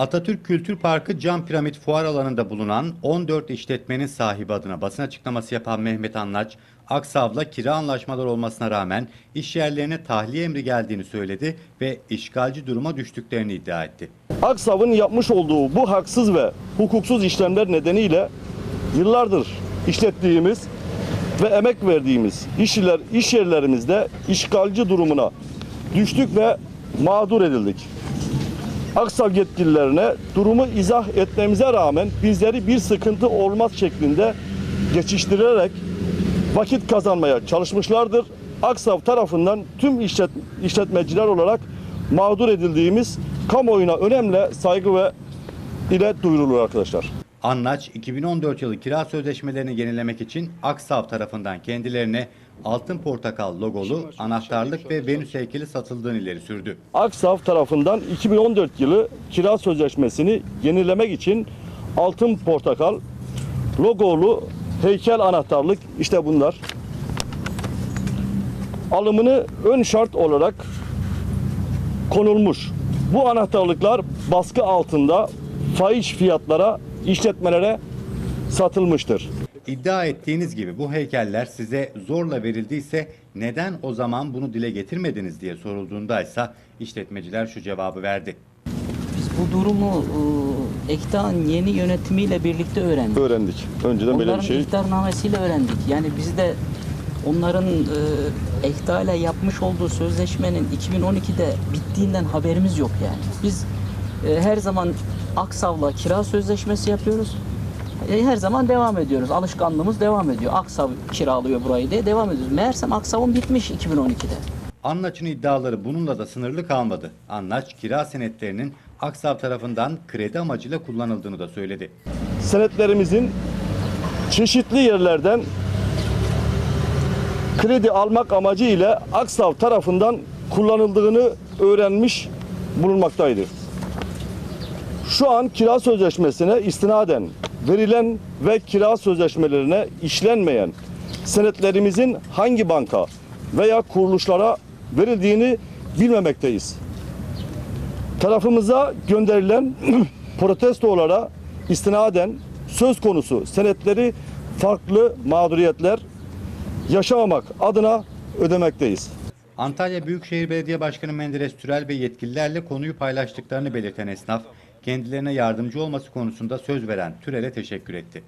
Atatürk Kültür Parkı Cam Piramit Fuar alanında bulunan 14 işletmenin sahibi adına basın açıklaması yapan Mehmet Anlaç, Aksav'la kira anlaşmaları olmasına rağmen iş yerlerine tahliye emri geldiğini söyledi ve işgalci duruma düştüklerini iddia etti. Aksav'ın yapmış olduğu bu haksız ve hukuksuz işlemler nedeniyle yıllardır işlettiğimiz ve emek verdiğimiz işler, iş yerlerimizde işgalci durumuna düştük ve mağdur edildik. Aksav yetkililerine durumu izah etmemize rağmen bizleri bir sıkıntı olmaz şeklinde geçiştirerek vakit kazanmaya çalışmışlardır. Aksav tarafından tüm işlet, işletmeciler olarak mağdur edildiğimiz kamuoyuna önemli saygı ve ile duyurulur arkadaşlar. Anlaç 2014 yılı kira sözleşmelerini yenilemek için Aksav tarafından kendilerine altın portakal logolu anahtarlık ve Venüs heykeli satıldığını ileri sürdü. Aksav tarafından 2014 yılı kira sözleşmesini yenilemek için altın portakal logolu heykel anahtarlık işte bunlar. Alımını ön şart olarak konulmuş. Bu anahtarlıklar baskı altında fahiş fiyatlara işletmelere satılmıştır. İddia ettiğiniz gibi bu heykeller size zorla verildiyse neden o zaman bunu dile getirmediniz diye sorulduğunda ise işletmeciler şu cevabı verdi. Biz bu durumu e, Ekdağ'ın yeni yönetimiyle birlikte öğrendik. Öğrendik. Önceden böyle Onların bir şey ihtarnamesiyle öğrendik. Yani biz de onların e, Ekdağ ile yapmış olduğu sözleşmenin 2012'de bittiğinden haberimiz yok yani. Biz e, her zaman Aksav'la kira sözleşmesi yapıyoruz. E, her zaman devam ediyoruz. Alışkanlığımız devam ediyor. Aksav kiralıyor burayı diye devam ediyoruz. Meğersem Aksav'ın bitmiş 2012'de. Anlaç'ın iddiaları bununla da sınırlı kalmadı. Anlaç kira senetlerinin Aksav tarafından kredi amacıyla kullanıldığını da söyledi. senetlerimizin çeşitli yerlerden kredi almak amacı ile Aksav tarafından kullanıldığını öğrenmiş bulunmaktaydı. Şu an kira sözleşmesine istinaden verilen ve kira sözleşmelerine işlenmeyen senetlerimizin hangi banka veya kuruluşlara verildiğini bilmemekteyiz tarafımıza gönderilen protestolara istinaden söz konusu senetleri farklı mağduriyetler yaşamamak adına ödemekteyiz. Antalya Büyükşehir Belediye Başkanı Menderes Türel ve yetkililerle konuyu paylaştıklarını belirten esnaf, kendilerine yardımcı olması konusunda söz veren Türel'e teşekkür etti.